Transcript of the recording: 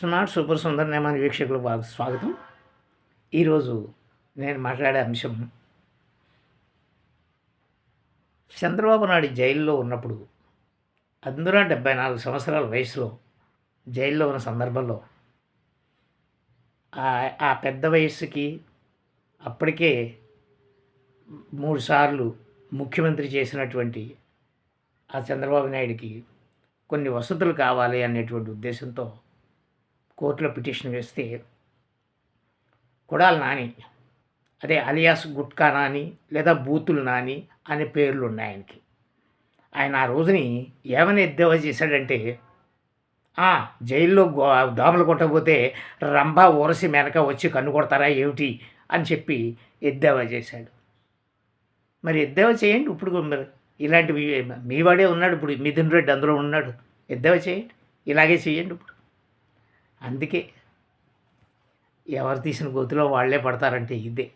సునాట్ super Sundar Nemani వీక్షకులకు బాగా స్వాగతం. ఈరోజు నేను మాట్లాడే అంశం చంద్రబాబు నాయుడు జైల్లో ఉన్నప్పుడు అందులో డెబ్బై నాలుగు సంవత్సరాల వయసులో జైల్లో ఉన్న సందర్భంలో ఆ- ఆ పెద్ద వయస్సుకి అప్పటికే మూడు సార్లు ముఖ్యమంత్రి చేసినటువంటి ఆ చంద్రబాబు నాయుడికి కొన్ని వసతులు కావాలి అనేటువంటి ఉద్దేశంతో కోర్టులో పిటిషన్ వేస్తే కొడాలి నాని. అదే అలియాస్ గుట్కా నాని లేదా బూతులు నాని అనే పేర్లు ఉన్నాయి ఆయనకి. ఆయన ఆ రోజుని ఏమని ఎద్దేవా చేశాడంటే జైల్లో గో దోమలు కొట్టకపోతే రంభా ఊరసి మెనక వచ్చి కన్ను కొడతారా ఏమిటి అని చెప్పి ఎద్దేవా చేశాడు. మరి ఎద్దేవా చేయండి ఇప్పుడు మరి. ఇలాంటివి మీవాడే ఉన్నాడు ఇప్పుడు మిథున్ రెడ్డి అందులో ఉన్నాడు. ఎద్దేవా చేయండి. ఇలాగే చేయండి ఇప్పుడు. అందుకే ఎవరు తీసిన గొంతులో వాళ్ళే పడతారంటే ఇదే.